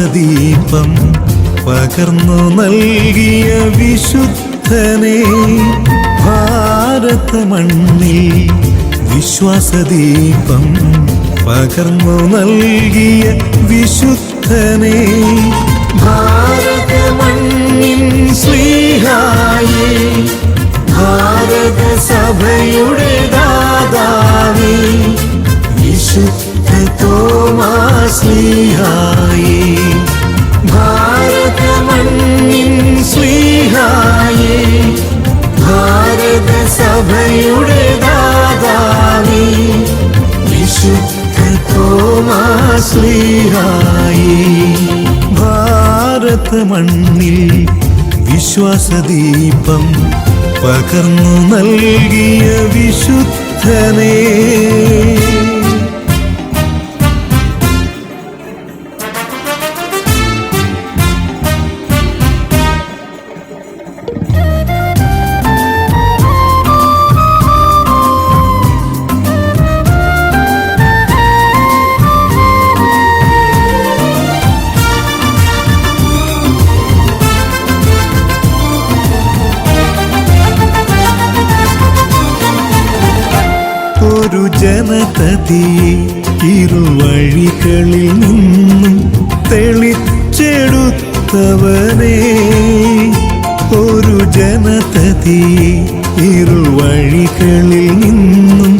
വിശ്വാസദീപം പകർന്നു നൽകിയ വിശുദ്ധനെ ഭാരത മണ്ണിൽ വിശ്വാസദീപം പകർന്നു നൽകിയ വിശുദ്ധനെ ഭാരത മണ്ണിൻ ശ്രീഹായേ ഭാരത സഭയുടെ ദാതാവേ വിശുദ്ധ തോമാ തോമാശ്ലീഹായേ സഭയുടെ ദാതാവേ വിശുദ്ധ തോമാശ്ലീഹായേ ഭാരത മണ്ണിൽ വിശ്വാസദീപം പകർന്നു നൽകിയ വിശുദ്ധനേ. ജനതതിയെ ഇരുവഴികളിൽ നിന്നും തെളിച്ചെടുത്തവനെ. ഒരു ജനതതിയെ ഇരുവഴികളിൽ നിന്നും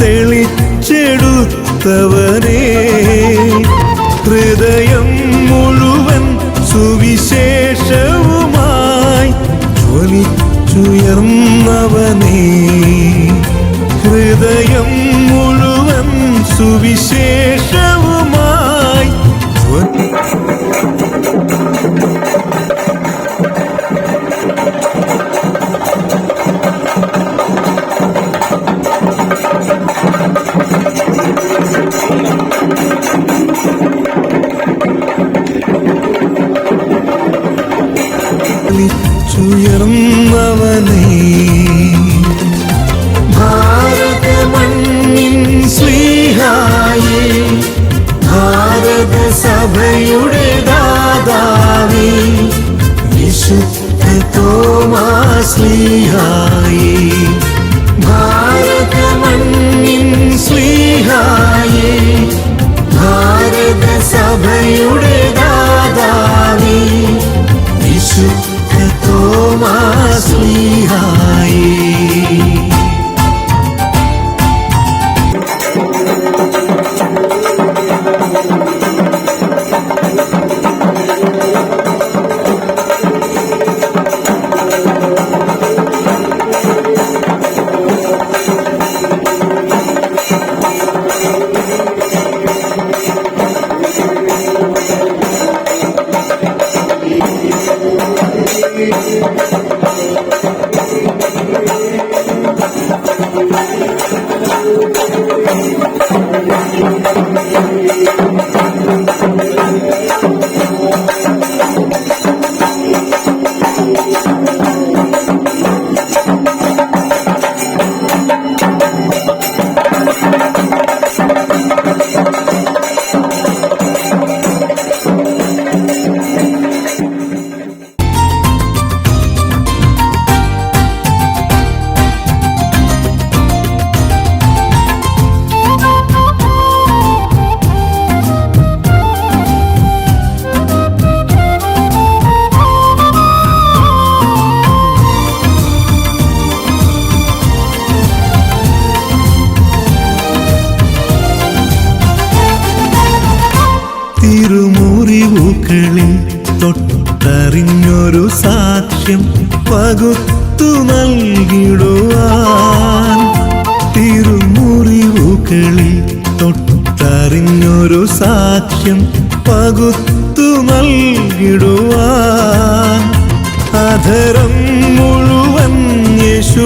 തെളിച്ചെടുത്തവനെ. ഹൃദയം മുഴുവൻ സുവിശേഷവുമായി ജ്വലിച്ചുയർന്നവനേ ഹൃദയം സുവിശേഷവുമായി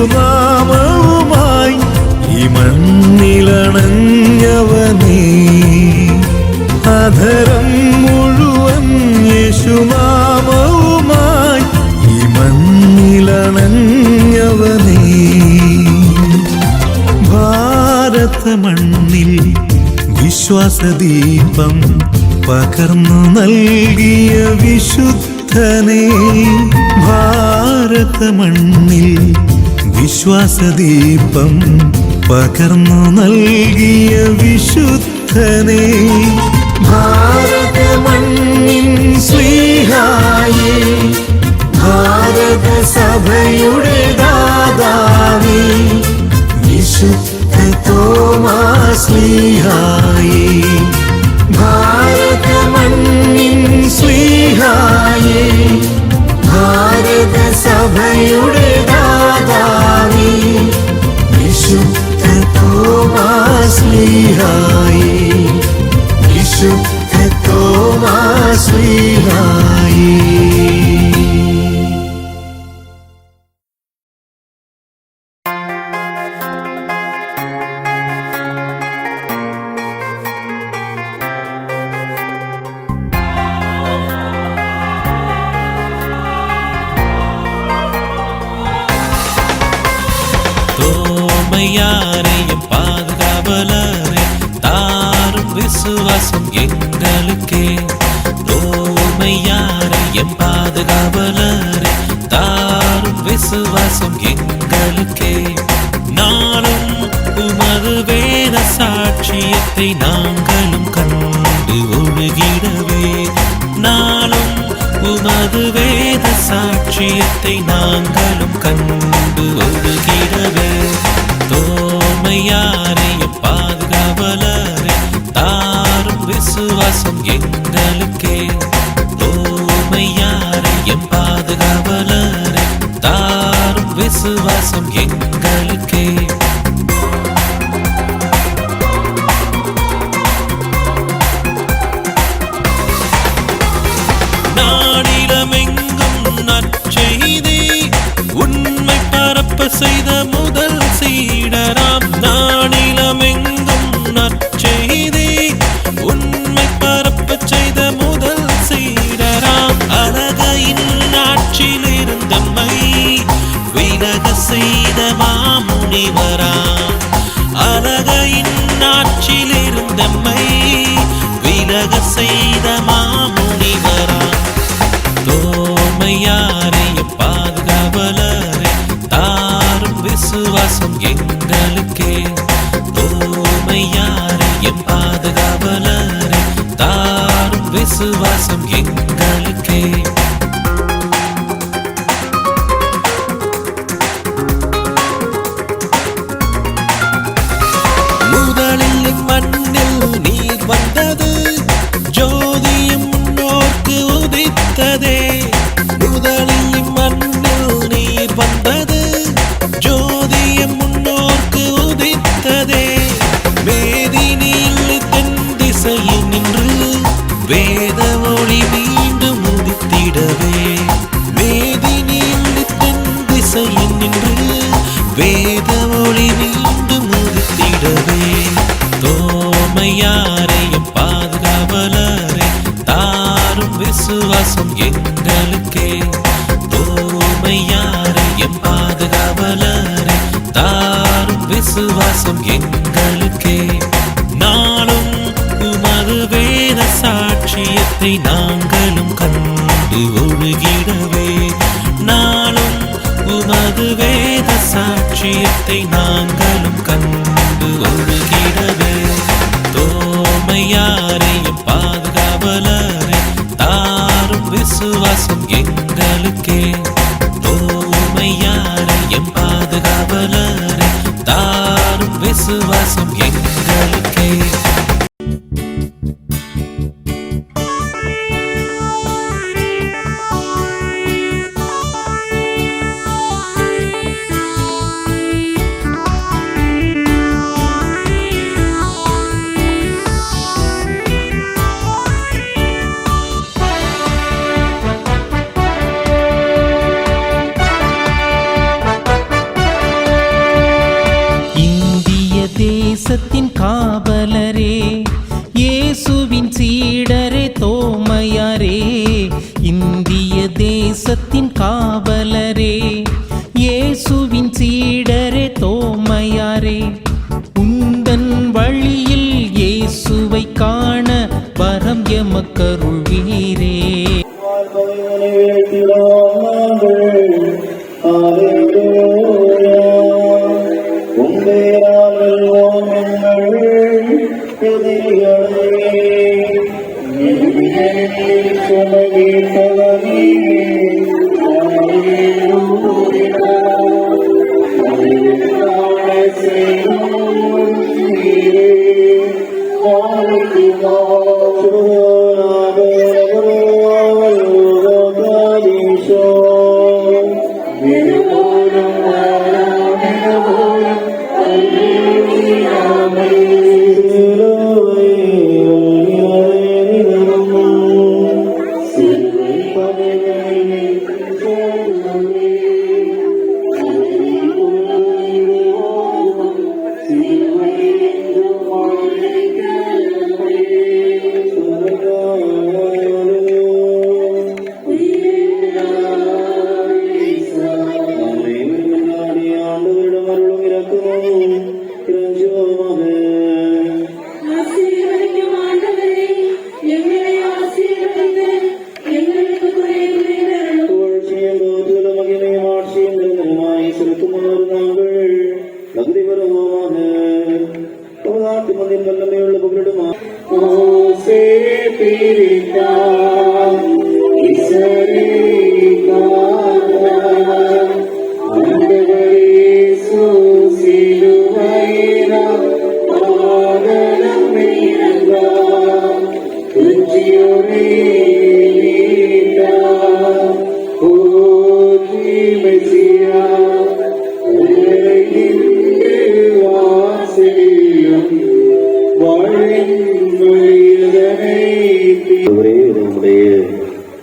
യേശുനാമവുമായി ഈ മണ്ണിലണഞ്ഞവനേ. അധരം മുഴുവൻ യേശുനാമവുമായി ഈ മണ്ണിലണഞ്ഞവനേ. ഭാരത മണ്ണിൽ വിശ്വാസദീപം പകർന്നു നൽകിയ വിശുദ്ധനേ. ഭാരത മണ്ണിൽ വിശ്വാസദീപം പകർന്നു നൽകിയ വിശുദ്ധനെ. ഭാരത മണ്ണിൻ ശ്രീഹായേ ഭാരത സഭയുടെ ദാതാവേ വിശുദ്ധ തോമാശ്ലീഹായേ ഭാരത தோமையாரையும் பாதுகாவலரே தாரும் விசுவாசம் எங்களுக்கே. நாளும் உமது வேத சாட்சியத்தை நாங்களும் கண்டு ஒழுகிடவே. நாளும் உமது வேத சாட்சியத்தை நாங்களும் கண்டு என் பாதுகாவலரே தாரும் விசுவாசம் எங்களுக்கே. நாடிலமெங்கும் நற்செய்தி உண்மை பரப்ப செய்த முதல் செய்தி. some வேத சாட்சியத்தை நாங்களும் கண்டு ஒழுகிடவே. நாளும் உமது வேத சாட்சியத்தை நாங்களும் கண்டு ஒழுகிடவே. தோமையாரையும்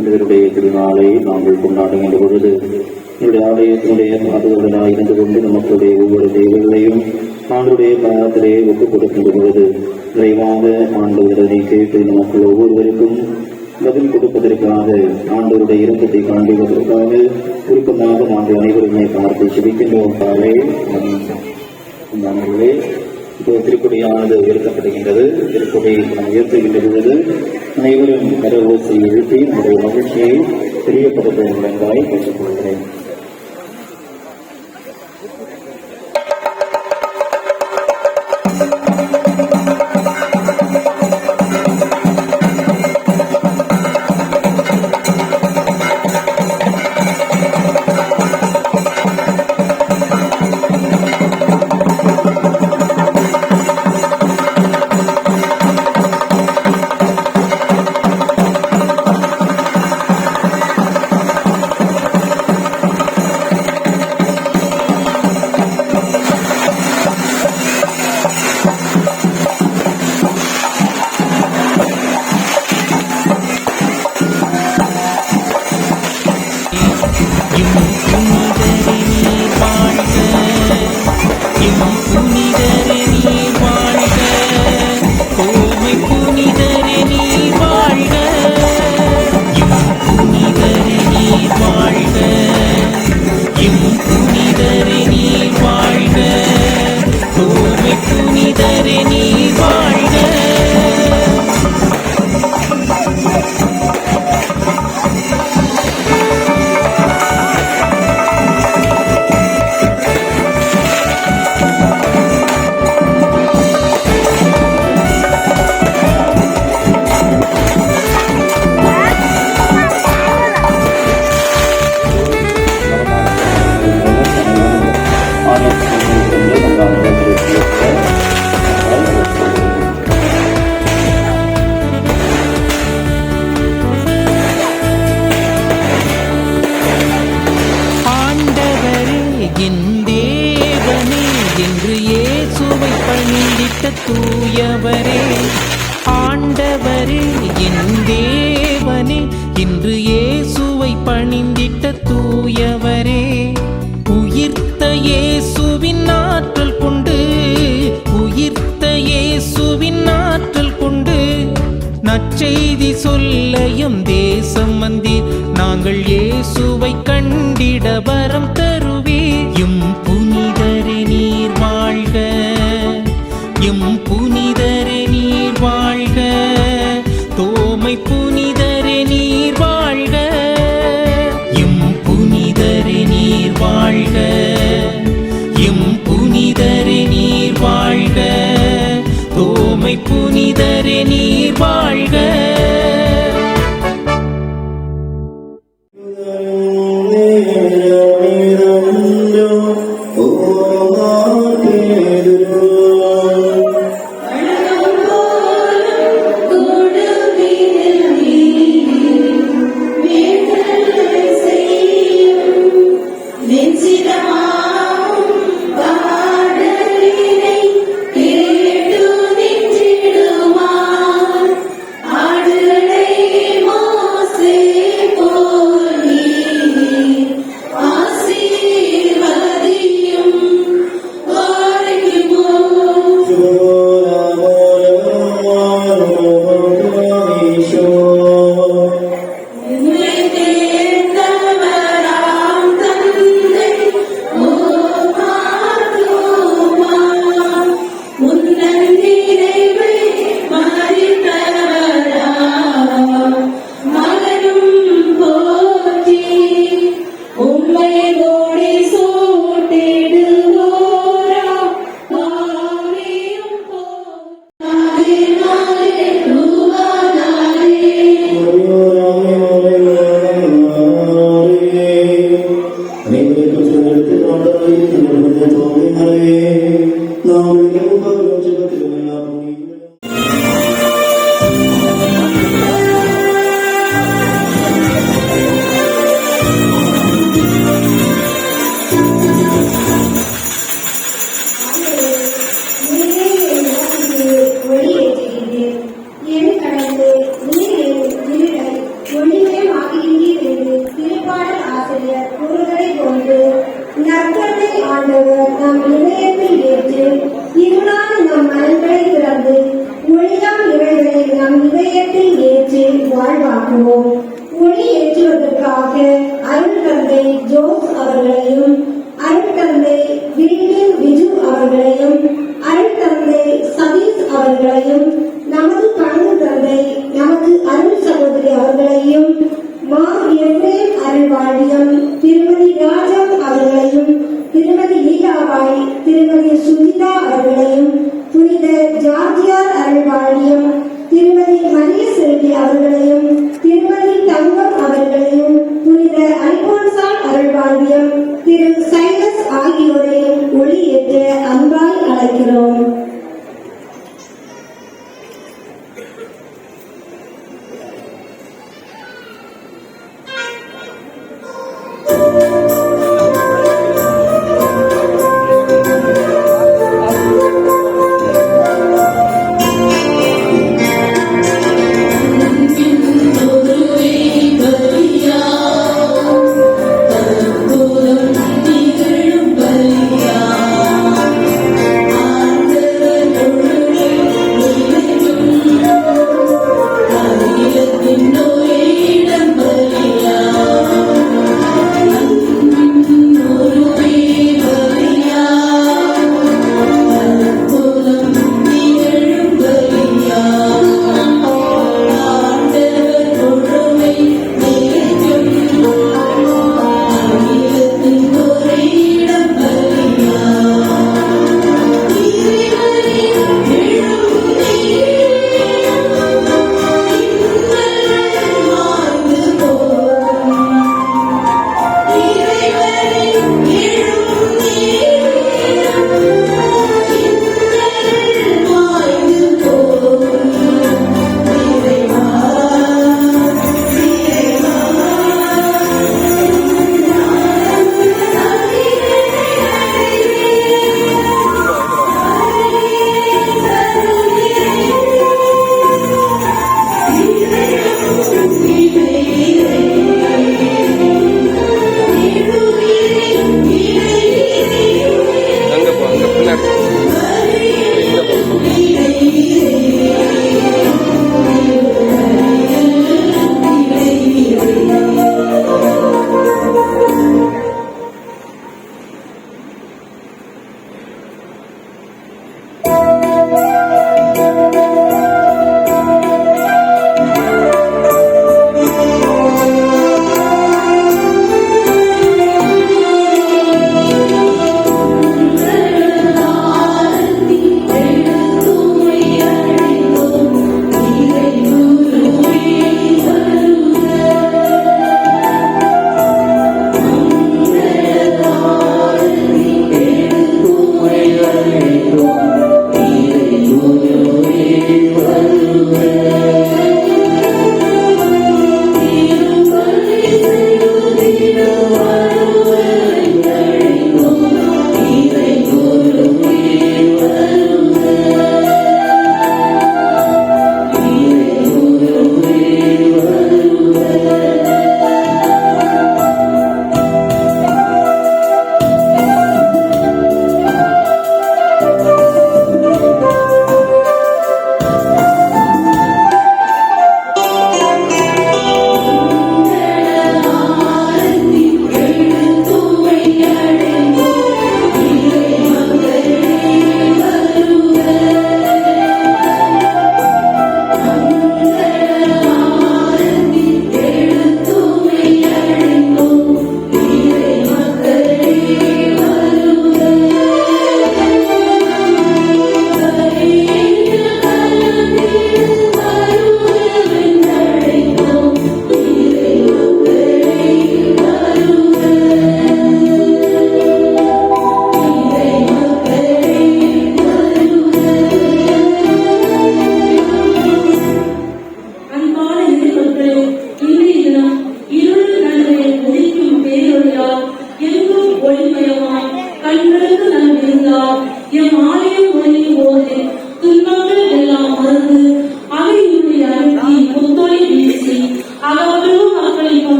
புனிதருடைய திருநாளை நாங்கள் கொண்டாடுகின்ற பொழுது என்னுடைய ஆலயத்தினுடைய பாதுகாவலாக இருந்து கொண்டு நமக்குடைய ஒவ்வொரு தெய்வங்களையும் ஆண்டுடைய பாதத்திலே ஒப்புக் கொடுக்கின்ற பொழுது விரைவாக ஆண்டவரனை கேட்டு நமக்குள் ஒவ்வொருவருக்கும் பதில் கொடுப்பதற்காக ஆண்டவருடைய இரக்கத்தை காண்பிப்பதற்காக சுருக்கமாக நாங்கள் அனைவருமே பார்த்து சிரிக்கின்றோம் காலை. நண்பர்களே இப்போ திருக்குடியானது உயர்த்தப்படுகின்றது திருக்குடி நாம் உயர்த்துகின்ற பொழுது அனைவரும் கரவோசை எழுப்பி நம்முடைய மகிழ்ச்சியை தெரியப்படுத்த என்பதாய் கேட்டுக்கொள்கிறேன். ധരണി വാ செய்தி சொல்ல எம் தேசம் வந்தீர். நாங்கள் இயேசுவை கண்டிட வரம் தரும்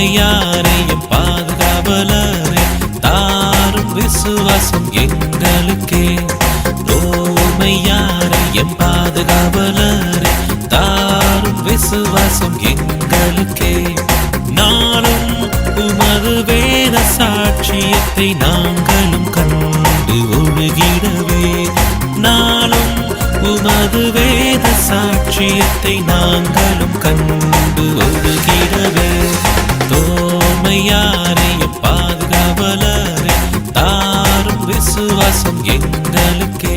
தோமையாரையும் பாதுகாவலரே தாரும் விசுவாசம் எங்களுக்கே. ரோமையாரே தோமையாரையும் பாதுகாவலரே தாரும் விசுவாசம் எங்களுக்கே. நாளும் உமது வேத சாட்சியத்தை நாங்களும் கண்டு ஒழுகிடவே. நாளும் உமது வேத சாட்சியத்தை நாங்களும் கண்டு ஒழுகிடவே. தோமையாரே பாதுகாவலரே. தாரும் விசுவாசம் எங்களுக்கு